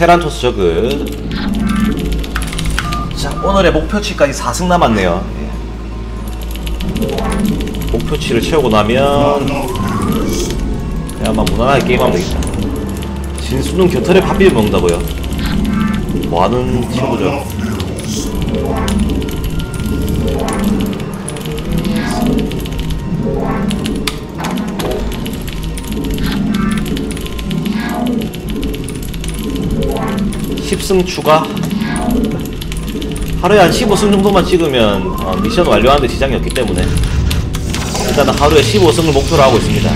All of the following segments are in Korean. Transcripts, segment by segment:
테란토스 저그. 자 오늘의 목표치까지 4승 남았네요. 예. 목표치를 채우고 나면 막 무난하게 게임하면 되겠다. 진수는 겨털에 밥 비벼 먹는다고요. 뭐하는 친구죠 십승 추가? 하루에 한 15승 정도만 찍으면 어, 미션 완료하는데 지장이 없기 때문에. 일단은 하루에 15승을 목표로 하고 있습니다.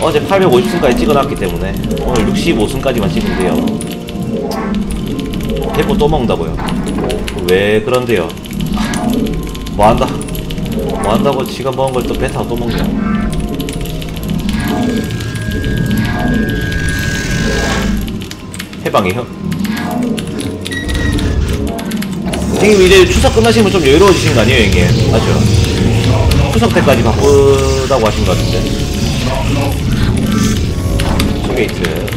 어제 850승까지 찍어놨기 때문에 오늘 65승까지만 찍으면 돼요. 대포 또 먹는다고요? 왜 그런데요? 뭐한다. 뭐한다고 지가 먹은 걸 또 배 타고 또 먹냐 해방이요? 형님 이제 추석 끝나시면 좀 여유로워지신 거 아니에요 형님? 맞죠? 추석 때까지 바쁘다고 하신 것 같은데. 소게이트.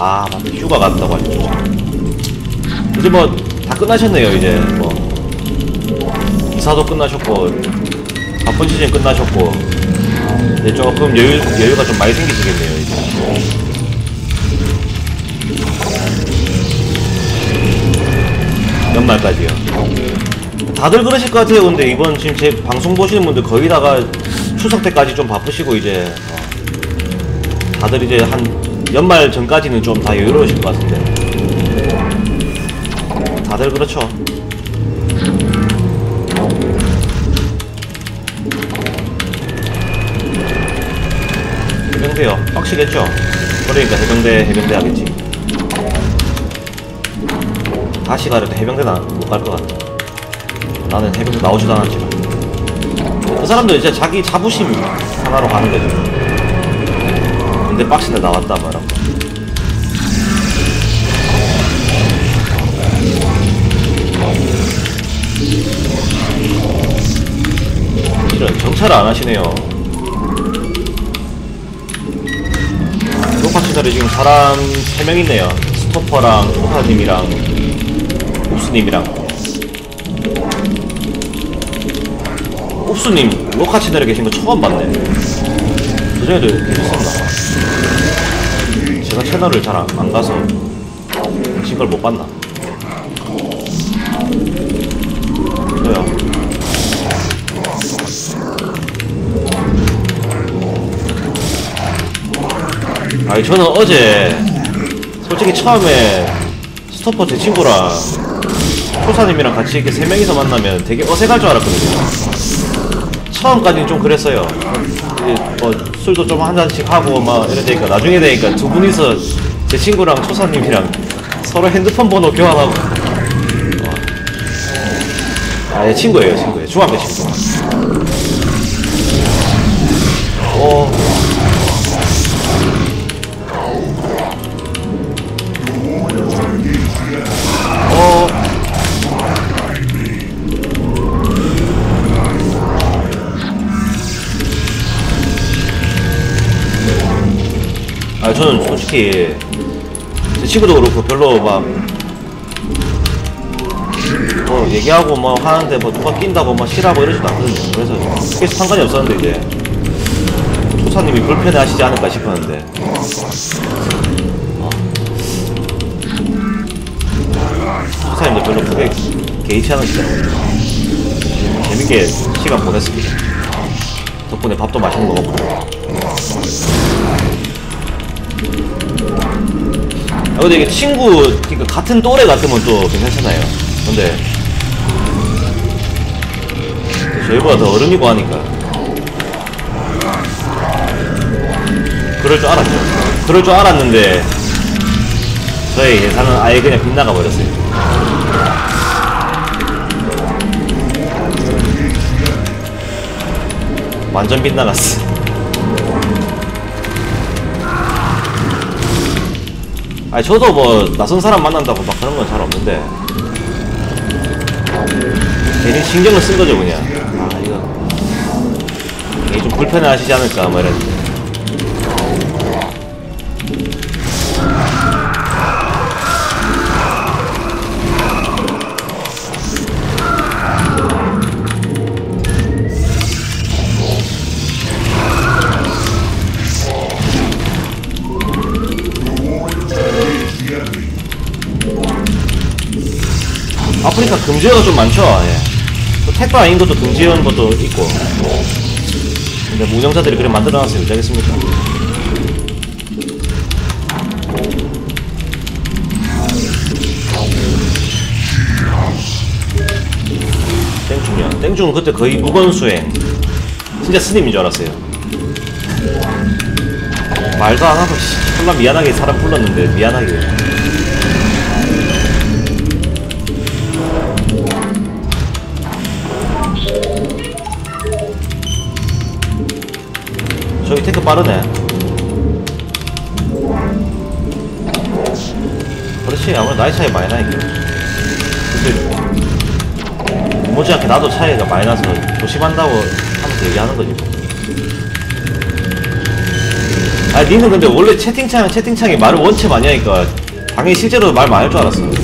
아 맞다 휴가 갔다고 하셨죠 이제 뭐 다 끝나셨네요 이제. 뭐. 이사도 끝나셨고 바쁜 시즌 끝나셨고 이제 조금 여유, 여유가 좀 많이 생기시겠네요 이제. 연말까지요. 다들 그러실 것 같아요. 근데 이번 지금 제 방송 보시는 분들 거의 다가 추석 때까지 좀 바쁘시고 이제 어, 다들 이제 한 연말 전까지는 좀 다 여유로우실 것 같은데. 다들 그렇죠 해병대요. 빡시겠죠? 그러니까 해병대 해병대 하겠지. 다시 가려도 해병대 나못갈 것 같아. 나는 해병대 나오지도 않았지만. 그 사람들 이제 자기 자부심 하나로 가는 거지. 근데 빡신데 나왔다 말하고 이런 정찰을 안 하시네요 녹화치사를 지금 사람 3명 있네요. 스토퍼랑 호사님이랑 옵수님이랑. 옵수님 로카 채널에 계신 거 처음 봤네. 그전에도 계셨었나 제가 채널을 잘 안 가서 계신 걸 못 봤나? 저요 아니 저는 어제 솔직히 처음에 스토퍼 제 친구랑 초사님이랑 같이 이렇게 세 명이서 만나면 되게 어색할 줄 알았거든요. 처음까지는 좀 그랬어요. 이제 뭐 술도 좀 한 잔씩 하고 막 이러니까 나중에 되니까 두 분이서 제 친구랑 초사님이랑 서로 핸드폰 번호 교환하고. 어. 아, 예, 친구예요, 친구예요. 중학교 친구. 어. 어. 저는 솔직히 제 친구도 그렇고 별로 막 뭐 얘기하고 뭐 하는데 뭐 누가 낀다고 뭐 싫어하고 이러지도 않거든요. 그래서 크게 상관이 없었는데 이제 초사님이 불편해 하시지 않을까 싶었는데 초사님도 별로 크게 개의치 않으시더라고요. 재밌게 시간 보냈습니다. 덕분에 밥도 맛있는 거 먹고. 아, 근데 이게 친구, 그러니까 같은 또래 같으면 또 괜찮잖아요. 근데, 저희보다 더 어른이고 하니까. 그럴 줄 알았죠. 그럴 줄 알았는데, 저의 예상은 아예 그냥 빗나가 버렸어요. 완전 빗나갔어. 아니 저도 뭐 낯선 사람 만난다고 막 그런 건 잘 없는데. 괜히 신경을 쓴 거죠 그냥. 아 이거. 좀 불편해 하시지 않을까 뭐 이런 아프리카 금지어가 좀 많죠. 예. 또 택도 아닌 것도 금지어인 것도 있고. 근데 무정자들이 그래 만들어놨어요. 어쩌겠습니까? 땡중이요. 땡중은 그때 거의 무건수행. 진짜 스님인 줄 알았어요. 말도 안 하고, 씨, 졸라 미안하게 사람 불렀는데, 미안하게. 테크 빠르네. 그렇지, 아무래도 나이 차이 많이 나니까. 근데, 못지않게 나도 차이가 많이 나서 조심한다고 하면서 얘기하는 거지. 뭐. 아, 니는 근데 원래 채팅창, 채팅창에 말을 원체 많이 하니까 당연히 실제로 말할줄 알았어.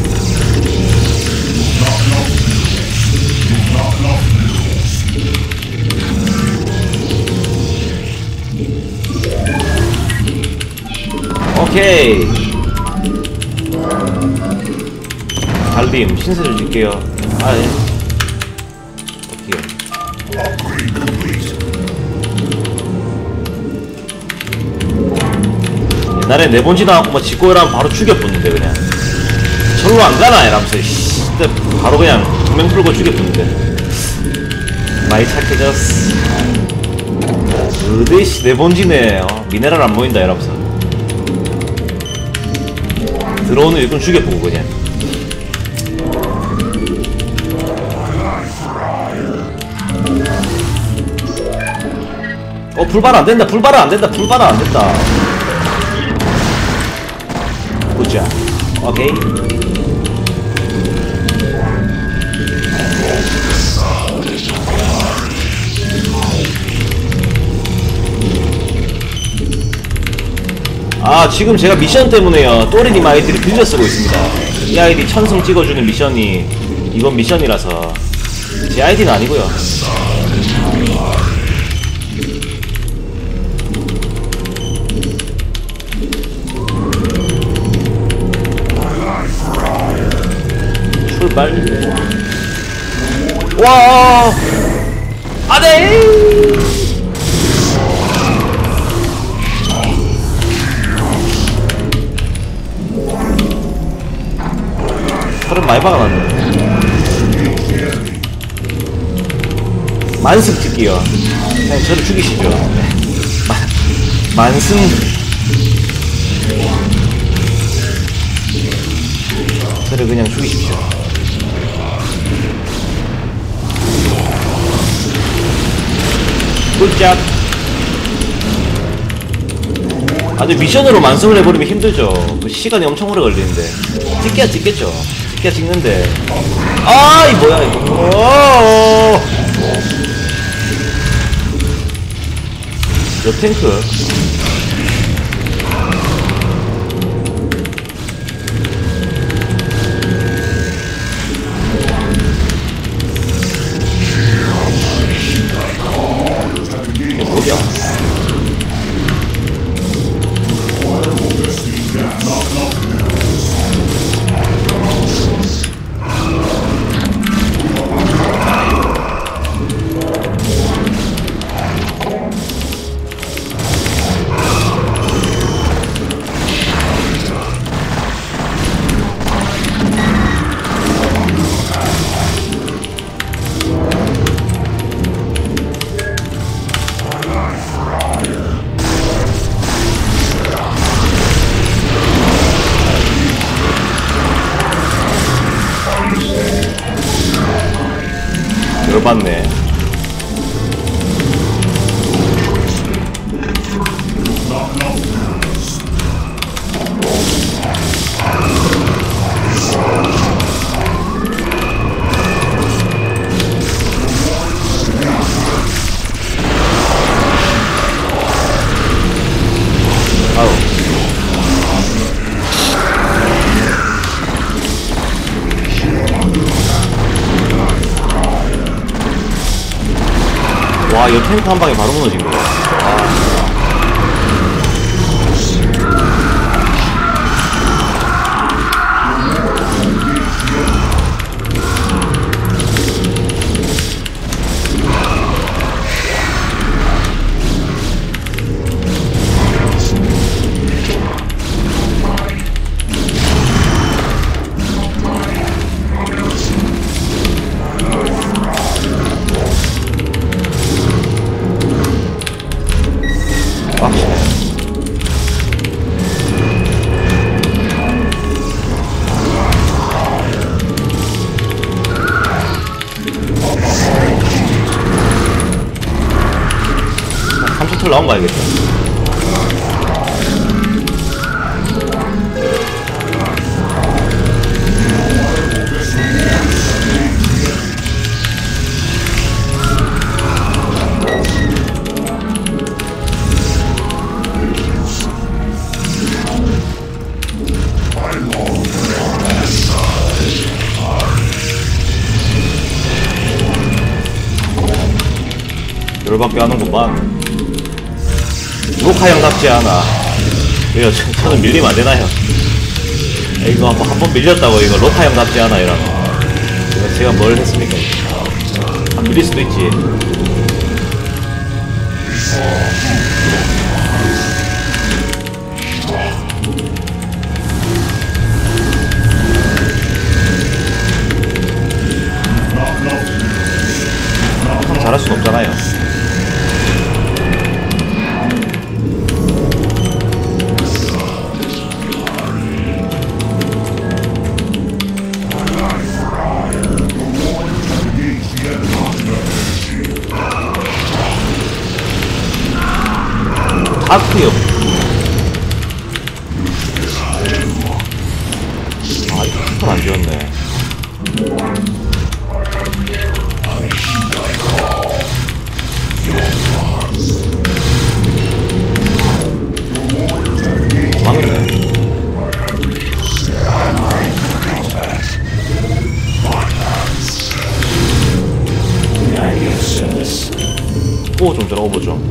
오케이. 달림, 신세를 줄게요. 아, 예. 어떻게. 옛날에 내본지도 않고 뭐 짓고 이러면 바로 죽여붙는데 그냥 절로 안 가나 이러면서 씨, 그때 바로 그냥 두명 풀고 죽여붙는데 많이 착해졌어 어디 씨 내본지네 어, 미네랄 안 보인다 이러면서 들어오는 일꾼 죽여보고 그냥. 어 불발 안 된다 불발 안 된다 불발 안 된다. 굿자. 오케이 아 지금 제가 미션 때문에요. 또리님 아이디를 빌려 쓰고 있습니다. 이 아이디 천성 찍어주는 미션이 이번 미션이라서 제 아이디는 아니고요. 출발. 와! 안돼 털은 많이 박아놨네. 만승 찍기요. 그냥 저를 죽이시죠. 마, 만승. 저를 그냥 죽이십시오. 굿잡 아 근데 미션으로 만성을 해버리면 힘들죠. 그 시간이 엄청 오래 걸리는데. 찍기야 찍겠죠 찍기야 찍는데 아 이 뭐야 이거 몇 탱크 와, 이 탱크 한 방에 바로 무너진 거야. 한 30툴 나온 거 알겠다. 열받게 하는구만. 로카 형답지 않아. 이거 저- 저는 밀리면 안 되나요? 이거 한번 한 번 밀렸다고 이거 로카 형 답지 않아 이런. 이거 제가 뭘 했습니까? 아, 밀릴 수도 있지. 잘할 순 없잖아요. 다크요. 아, 이거 안 지웠네. 망했네. 오 좀 들어가 보죠.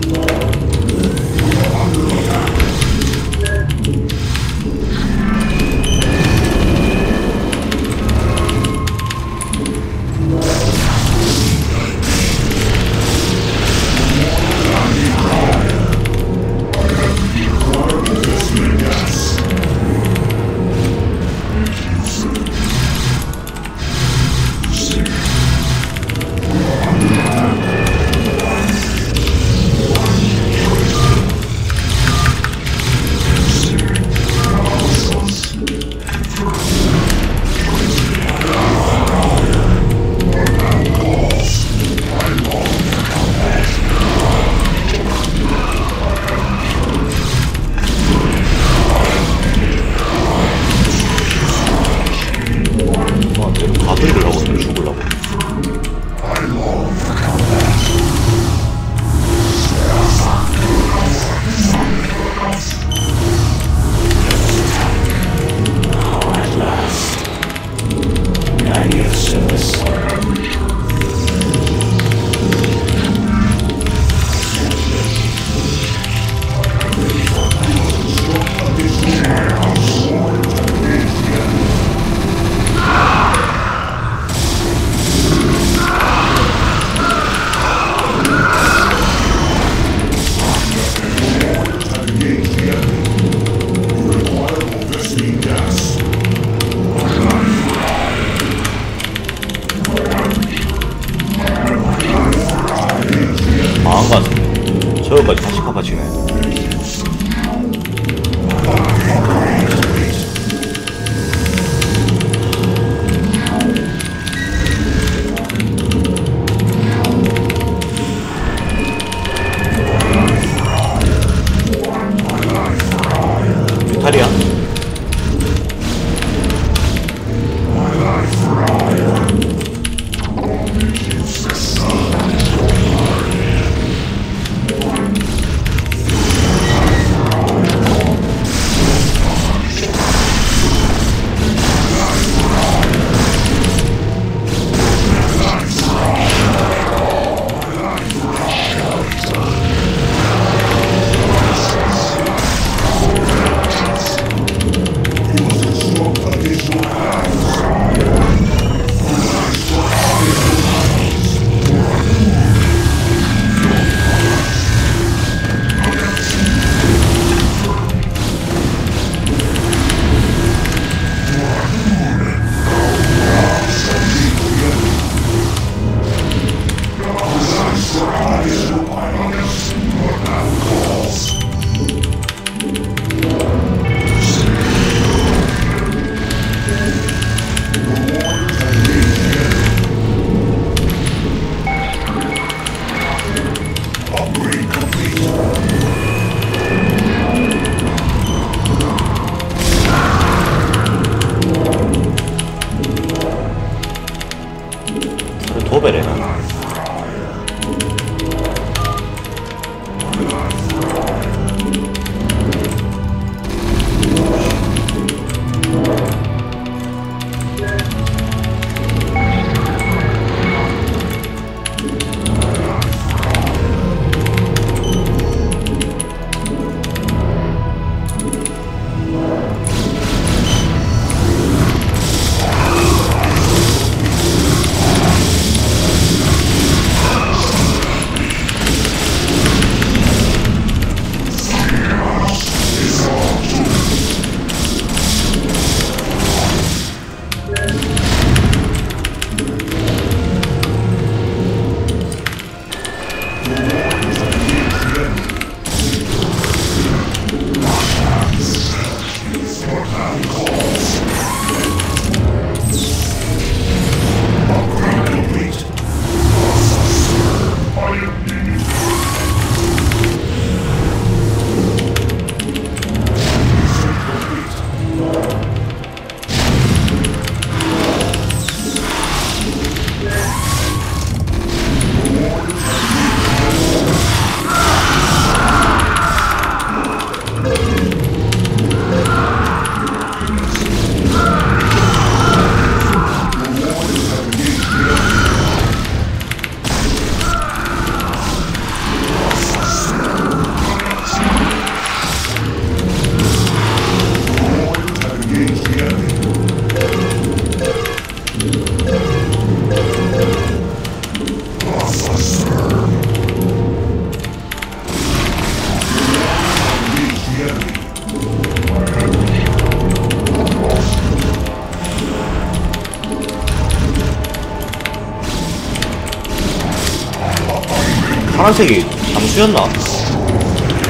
파란색이 잠수였나?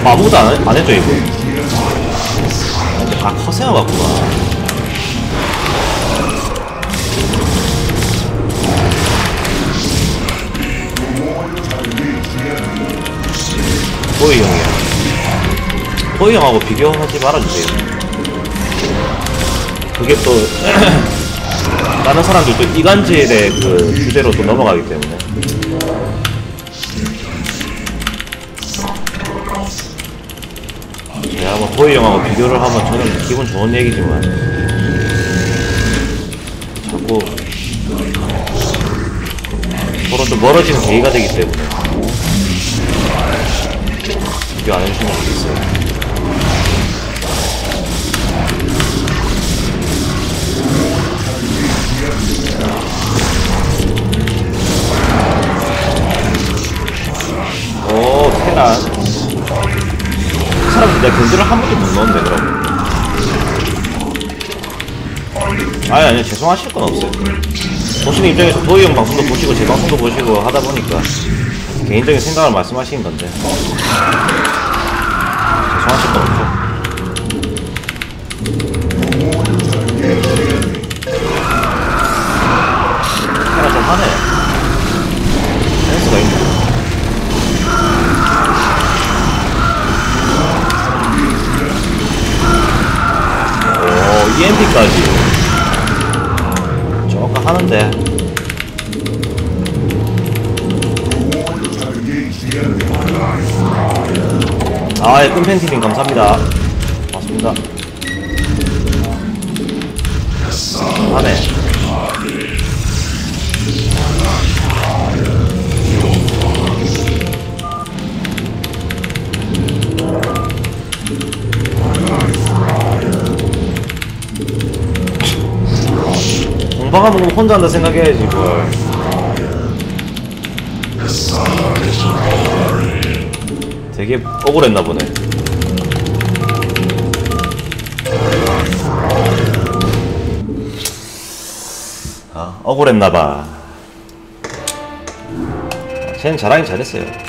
아무것도 안, 안 했죠 이거? 아 커세어 같구나. 토이 형이야. 토이 형하고 비교하지 말아주세요. 그게 또 다른 사람들도 이간질의 그 주제로 또 넘어가기 때문에 토이 형하고 비교를 하면 저는 기분 좋은 얘기지만 자꾸 서로 좀 멀어지는 계기가 되기 때문에 비교 안 해주시면 좋겠어요. 오 테란. 그 사람은 내가 견제를 한 번도 못 넣었네 그럼. 아니 아니 죄송하실 건 없어요. 보시는 입장에서 도희 형 방송도 보시고 제 방송도 보시고 하다 보니까 개인적인 생각을 말씀하시는 건데. 죄송하실 건테 EMP까지. 조금 하는데. 아, 예, 끈팬티님 감사합니다. 고맙습니다. 하네. 공방하면 그럼 혼자 한다 생각해야지 뭘. 되게 억울했나 보네. 아 억울했나봐. 쟤는 잘하긴 잘했어요.